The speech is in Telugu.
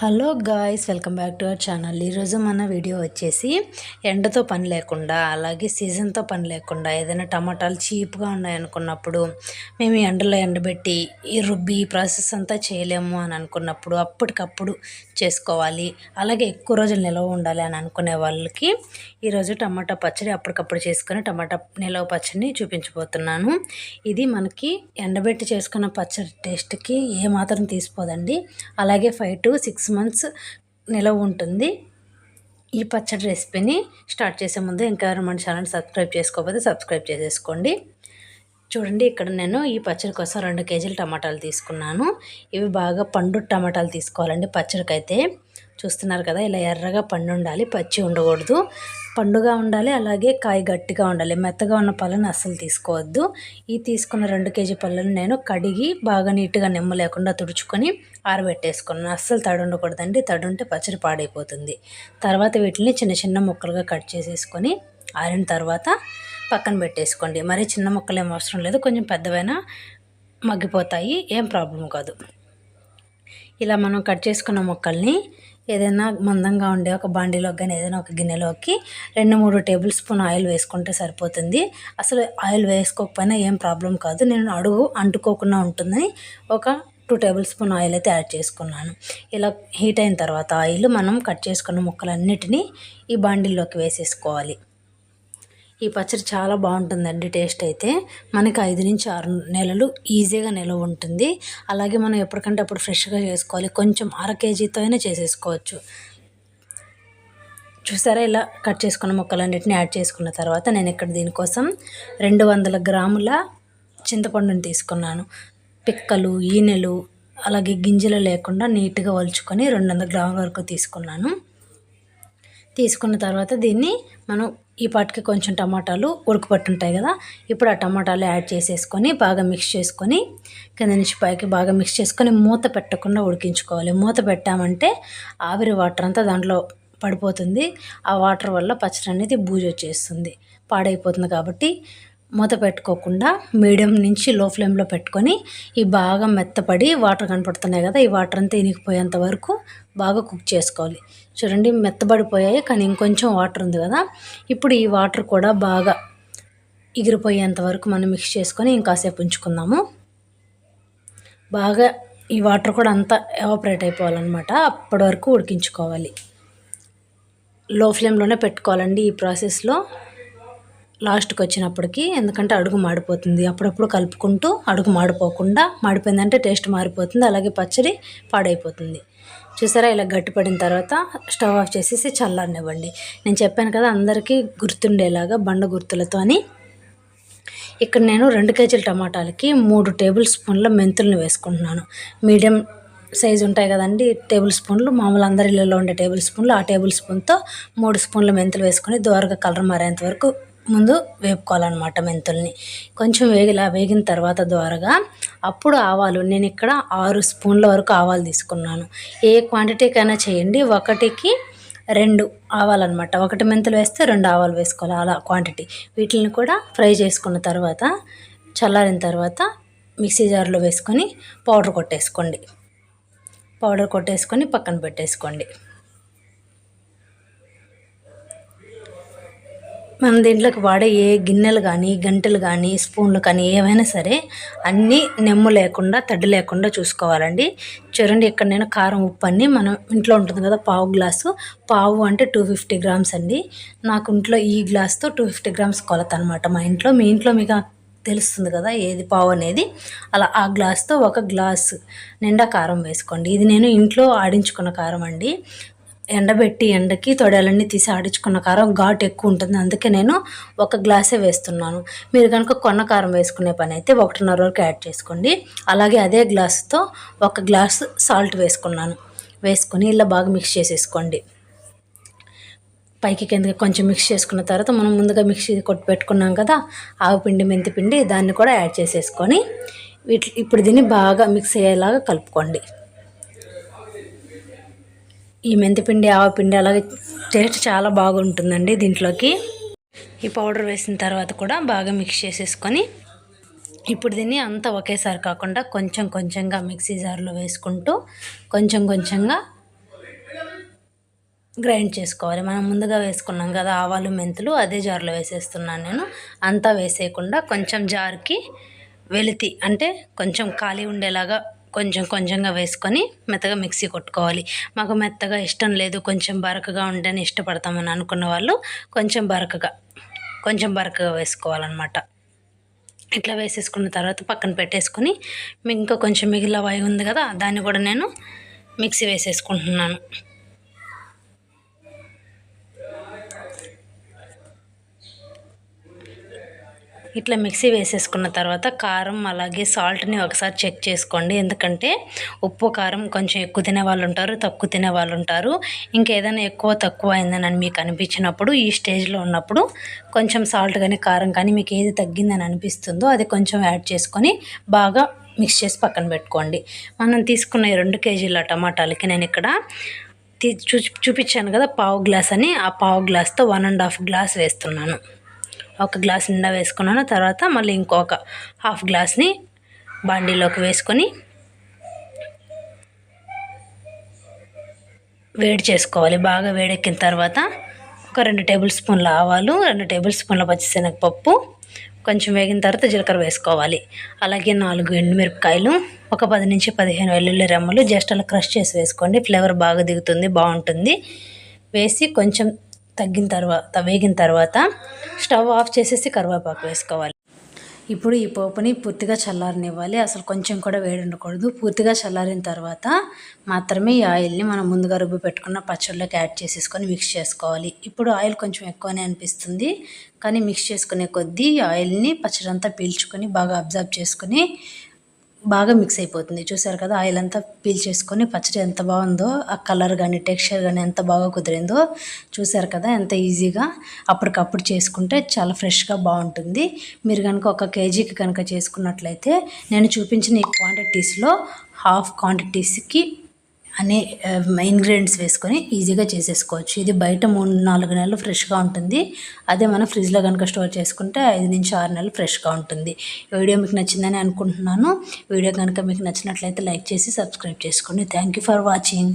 Hello guys welcome back to our channel. ఈరోజు మన వీడియో వచ్చేసి ఎండతో పని లేకుండా అలాగే సీజన్తో పని లేకుండా ఏదైనా టమాటాలు చీప్గా ఉన్నాయనుకున్నప్పుడు మేము ఎండలో ఎండబెట్టి ఈ రుబ్బి ప్రాసెస్ అంతా చేయలేము అని అనుకున్నప్పుడు అప్పటికప్పుడు చేసుకోవాలి. అలాగే ఎక్కువ రోజులు నిల్వ ఉండాలి అని అనుకునే వాళ్ళకి ఈరోజు టమాటా పచ్చడి అప్పటికప్పుడు చేసుకుని టమాటా నిల్వ పచ్చడిని చూపించబోతున్నాను. ఇది మనకి ఎండబెట్టి చేసుకున్న పచ్చడి టేస్ట్కి ఏమాత్రం తీసిపోదండి. అలాగే ఫైవ్ టు సిక్స్ మంత్స్ నిలవ ఉంటుంది. ఈ పచ్చడి రెసిపీని స్టార్ట్ చేసే ముందు ఇంకా మన ఛానల్ సబ్స్క్రైబ్ చేసుకోకపోతే సబ్స్క్రైబ్ చేసేసుకోండి. చూడండి ఇక్కడ నేను ఈ పచ్చడి కోసం రెండు కేజీలు టమాటాలు తీసుకున్నాను. ఇవి బాగా పండు టమాటాలు తీసుకోవాలండి పచ్చడికైతే. చూస్తున్నారు కదా ఇలా ఎర్రగా పండు ఉండాలి పచ్చి ఉండకూడదు. పండుగా ఉండాలి అలాగే కాయ గట్టిగా ఉండాలి. మెత్తగా ఉన్న పళ్ళను అస్సలు తీసుకోవద్దు. ఈ తీసుకున్న రెండు కేజీ పళ్ళను నేను కడిగి బాగా నీట్గా నిమ్మ లేకుండా తుడుచుకొని ఆరబెట్టేసుకున్నాను. అస్సలు తడి ఉండకూడదండి. తడి ఉంటే పచ్చడి పాడైపోతుంది. తర్వాత వీటిని చిన్న చిన్న ముక్కలుగా కట్ చేసేసుకొని ఆరిన తర్వాత పక్కన పెట్టేసుకోండి. మరి చిన్న ముక్కలు ఏం అవసరం లేదు. కొంచెం పెద్దవైనా మగ్గిపోతాయి. ఏం ప్రాబ్లం కాదు. ఇలా మనం కట్ చేసుకున్న ముక్కల్ని ఏదైనా మందంగా ఉండే ఒక బాండీలో కానీ ఏదైనా ఒక గిన్నెలోకి రెండు మూడు టేబుల్ స్పూన్ ఆయిల్ వేసుకుంటే సరిపోతుంది. అసలు ఆయిల్ వేసుకోకపోయినా ఏం ప్రాబ్లం కాదు. నేను అడుగు అంటుకోకుండా ఉంటుందని ఒక టూ టేబుల్ స్పూన్ ఆయిల్ అయితే యాడ్ చేసుకున్నాను. ఇలా హీట్ అయిన తర్వాత ఆయిల్ మనం కట్ చేసుకున్న ముక్కలన్నిటినీ ఈ బాండిల్లోకి వేసేసుకోవాలి. ఈ పచ్చడి చాలా బాగుంటుందండి టేస్ట్ అయితే. మనకి ఐదు నుంచి ఆరు నెలలు ఈజీగా నిలవ ఉంటుంది. అలాగే మనం ఎప్పటికంటే అప్పుడు ఫ్రెష్గా చేసుకోవాలి. కొంచెం అర కేజీతో అయినా చేసేసుకోవచ్చు. చూసారా ఇలా కట్ చేసుకున్న ముక్కలన్నిటిని యాడ్ చేసుకున్న తర్వాత నేను ఇక్కడ దీనికోసం రెండు వందల గ్రాముల చింతపండుని తీసుకున్నాను. పిక్కలు ఈనెలు అలాగే గింజలు లేకుండా నీట్గా వలుచుకొని రెండు వందల గ్రాముల వరకు తీసుకున్నాను. తీసుకున్న తర్వాత దీన్ని మనం ఈ పాటికి కొంచెం టమాటాలు ఉడకపట్టుంటాయి కదా. ఇప్పుడు ఆ టమాటాలు యాడ్ చేసేసుకొని బాగా మిక్స్ చేసుకొని కింద నుంచి పైకి బాగా మిక్స్ చేసుకొని మూత పెట్టకుండా ఉడికించుకోవాలి. మూత పెట్టామంటే ఆవిరి వాటర్ అంతా దాంట్లో పడిపోతుంది. ఆ వాటర్ వల్ల పచ్చడి అనేది బూజు వచ్చేస్తుంది. పాడైపోతుంది కాబట్టి మూత పెట్టుకోకుండా మీడియం నుంచి లో ఫ్లేమ్లో పెట్టుకొని ఈ బాగా మెత్తపడి వాటర్ కనపడుతున్నాయి కదా ఈ వాటర్ అంతా ఇనికిపోయేంత వరకు బాగా కుక్ చేసుకోవాలి. చూడండి మెత్తబడిపోయాయి కానీ ఇంకొంచెం వాటర్ ఉంది కదా ఇప్పుడు ఈ వాటర్ కూడా బాగా ఎగిరిపోయేంత వరకు మనం మిక్స్ చేసుకొని ఇంకాసేపు ఉంచుకుందాము. బాగా ఈ వాటర్ కూడా అంతా ఎవాపరేట్ అయిపోవాలన్నమాట అప్పటి వరకు ఉడికించుకోవాలి. లో ఫ్లేమ్లోనే పెట్టుకోవాలండి ఈ ప్రాసెస్లో. లాస్ట్కి వచ్చినప్పటికి ఎందుకంటే అడుగు మాడిపోతుంది. అప్పుడప్పుడు కలుపుకుంటూ అడుగు మాడిపోకుండా మాడిపోయిందంటే టేస్ట్ మారిపోతుంది. అలాగే పచ్చడి పాడైపోతుంది. చూసారా? ఇలా గట్టిపడిన తర్వాత స్టవ్ ఆఫ్ చేసేసి చల్లారనివ్వండి. నేను చెప్పాను కదా అందరికీ గుర్తుండేలాగా బండ గుర్తులతో అని. ఇక్కడ నేను రెండు కేజీల టమాటాలకి మూడు టేబుల్ స్పూన్ల మెంతులను వేసుకుంటున్నాను. మీడియం సైజు ఉంటాయి కదండి టేబుల్ స్పూన్లు. మామూలు అందరి ఇళ్ళలో ఉండే టేబుల్ స్పూన్లు. ఆ టేబుల్ స్పూన్తో మూడు స్పూన్ల మెంతులు వేసుకొని దోరగా కలర్ మారేంత వరకు ముందు వేపుకోవాలన్నమాట మెంతుల్ని. కొంచెం వేగిలా వేగిన తర్వాత ద్వారాగా అప్పుడు ఆవాలు. నేను ఇక్కడ ఆరు స్పూన్ల వరకు ఆవాలు తీసుకున్నాను. ఏ క్వాంటిటీకైనా చేయండి. ఒకటికి రెండు ఆవాలన్నమాట. ఒకటి మెంతులు వేస్తే రెండు ఆవాలు వేసుకోవాలి అలా క్వాంటిటీ. వీటిని కూడా ఫ్రై చేసుకున్న తర్వాత చల్లారిన తర్వాత మిక్సీ జార్లో వేసుకొని పౌడర్ కొట్టేసుకోండి. పౌడర్ కొట్టేసుకొని పక్కన పెట్టేసుకోండి. మనం దీంట్లోకి వాడే ఏ గిన్నెలు కానీ గంటలు కానీ స్పూన్లు కానీ ఏవైనా సరే అన్నీ నెమ్ము లేకుండా తడ్డి లేకుండా చూసుకోవాలండి. చూడండి ఇక్కడ నేను కారం ఉప్పు అన్ని మనం ఇంట్లో ఉంటుంది కదా పావు గ్లాసు. పావు అంటే టూ ఫిఫ్టీ గ్రామ్స్ అండి. నాకు ఇంట్లో ఈ గ్లాస్తో టూ ఫిఫ్టీ గ్రామ్స్ కొలత అనమాట మా ఇంట్లో మీ ఇంట్లో మీకు తెలుస్తుంది కదా ఏది పావు అనేది. అలా ఆ గ్లాస్తో ఒక గ్లాస్ నిండా కారం వేసుకోండి. ఇది నేను ఇంట్లో ఆడించుకున్న కారం అండి. ఎండబెట్టి ఎండకి తొడలన్నీ తీసి ఆడించుకున్న కారం ఘాటు ఎక్కువ ఉంటుంది. అందుకే నేను ఒక గ్లాసే వేస్తున్నాను. మీరు కనుక కొన్న కారం వేసుకునే పని అయితే ఒకటిన్నర వరకు యాడ్ చేసుకోండి. అలాగే అదే గ్లాసుతో ఒక గ్లాస్ సాల్ట్ వేసుకున్నాను. వేసుకొని ఇలా బాగా మిక్స్ చేసేసుకోండి. పైకి కిందకి కొంచెం మిక్స్ చేసుకున్న తర్వాత మనం ముందుగా మిక్సీ కొట్టి పెట్టుకున్నాం కదా ఆవుపిండి మెంతిపిండి దాన్ని కూడా యాడ్ చేసేసుకొని వీటి ఇప్పుడు దీన్ని బాగా మిక్స్ అయ్యేలాగా కలుపుకోండి. ఈ మెంతిపిండి ఆవపిండి అలాగే టేస్ట్ చాలా బాగుంటుందండి దీంట్లోకి. ఈ పౌడర్ వేసిన తర్వాత కూడా బాగా మిక్స్ చేసేసుకొని ఇప్పుడు దీన్ని అంతా ఒకేసారి కాకుండా కొంచెం కొంచెంగా మిక్సీ జార్లో వేసుకుంటూ కొంచెం కొంచెంగా గ్రైండ్ చేసుకోవాలి. మనం ముందుగా వేసుకున్నాం కదా ఆవాలు మెంతులు అదే జార్లో వేసేస్తున్నాను నేను. అంతా వేసేయకుండా కొంచెం జార్కి వెలితి అంటే కొంచెం ఖాళీ ఉండేలాగా కొంచెం కొంచెంగా వేసుకొని మెత్తగా మిక్సీ కొట్టుకోవాలి. మాకు మెత్తగా ఇష్టం లేదు కొంచెం బరకగా ఉంటేనే ఇష్టపడతామని అనుకున్న వాళ్ళు కొంచెం బరకగా కొంచెం బరకగా వేసుకోవాలన్నమాట. ఇట్లా వేసేసుకున్న తర్వాత పక్కన పెట్టేసుకొని ఇంకా కొంచెం మిగిలిన వాయి ఉంది కదా దాన్ని కూడా నేను మిక్సీ వేసేసుకుంటున్నాను. ఇట్లా మిక్సీ వేసేసుకున్న తర్వాత కారం అలాగే సాల్ట్ని ఒకసారి చెక్ చేసుకోండి. ఎందుకంటే ఉప్పు కారం కొంచెం ఎక్కువ తినే వాళ్ళు ఉంటారు తక్కువ తినే వాళ్ళు ఉంటారు. ఇంకేదైనా ఎక్కువ తక్కువ అయిందని మీకు అనిపించినప్పుడు ఈ స్టేజ్లో ఉన్నప్పుడు కొంచెం సాల్ట్ కానీ కారం కానీ మీకు ఏది తగ్గిందని అనిపిస్తుందో అది కొంచెం యాడ్ చేసుకొని బాగా మిక్స్ చేసి పక్కన పెట్టుకోండి. మనం తీసుకున్న ఈ రెండు కేజీల టమాటాలకి నేను ఇక్కడ చూ చూపించాను కదా పావు గ్లాస్ అని. ఆ పావు గ్లాస్తో వన్ అండ్ హాఫ్ గ్లాస్ వేస్తున్నాను. ఒక గ్లాస్ నిండా వేసుకున్నాను. తర్వాత మళ్ళీ ఇంకొక హాఫ్ గ్లాస్ని బాండీలోకి వేసుకొని వేడి చేసుకోవాలి. బాగా వేడెక్కిన తర్వాత ఒక రెండు టేబుల్ స్పూన్ల ఆవాలు రెండు టేబుల్ స్పూన్ల పచ్చిశనగపప్పు కొంచెం వేగిన తర్వాత జీలకర్ర వేసుకోవాలి. అలాగే నాలుగు ఎండుమిరపకాయలు ఒక పది నుంచి పదిహేను వెల్లుల్లి రెమ్మలు జస్ట్ అలా క్రష్ చేసి వేసుకోండి. ఫ్లేవర్ బాగా దిగుతుంది బాగుంటుంది. వేసి కొంచెం తగ్గిన తర్వాత వేగిన తర్వాత స్టవ్ ఆఫ్ చేసేసి కరివేపాకు వేసుకోవాలి. ఇప్పుడు ఈ పోపుని పూర్తిగా చల్లారనివ్వాలి. అసలు కొంచెం కూడా వేడి ఉండకూడదు. పూర్తిగా చల్లారిన తర్వాత మాత్రమే ఈ ఆయిల్ని మనం ముందుగా రుబ్బు పెట్టుకున్న పచ్చళ్ళకి యాడ్ చేసేసుకొని మిక్స్ చేసుకోవాలి. ఇప్పుడు ఆయిల్ కొంచెం ఎక్కువనే అనిపిస్తుంది. కానీ మిక్స్ చేసుకునే కొద్దీ ఆయిల్ని పచ్చడి అంతా పీల్చుకొని బాగా అబ్జర్వ్ చేసుకొని బాగా మిక్స్ అయిపోతుంది. చూసారు కదా ఆయిల్ అంతా పీల్ చేసుకొని పచ్చడి ఎంత బాగుందో ఆ కలర్ కానీ టెక్స్చర్ కానీ ఎంత బాగా కుదిరిందో చూసారు కదా ఎంత ఈజీగా అప్పటికప్పుడు చేసుకుంటే చాలా ఫ్రెష్గా బాగుంటుంది. మీరు కనుక ఒక కేజీకి కనుక చేసుకున్నట్లయితే నేను చూపించిన ఈ క్వాంటిటీస్లో హాఫ్ క్వాంటిటీస్కి అనే ఇంగ్రీడియంట్స్ వేసుకొని ఈజీగా చేసేసుకోవచ్చు. ఇది బయట మూడు నాలుగు నెలలు ఫ్రెష్గా ఉంటుంది. అదే మనం ఫ్రిడ్జ్లో కనుక స్టోర్ చేసుకుంటే ఐదు నుంచి ఆరు నెలలు ఫ్రెష్గా ఉంటుంది. వీడియో మీకు నచ్చిందని అనుకుంటున్నాను. వీడియో కనుక మీకు నచ్చినట్లయితే లైక్ చేసి సబ్స్క్రైబ్ చేసుకోండి. Thank you for watching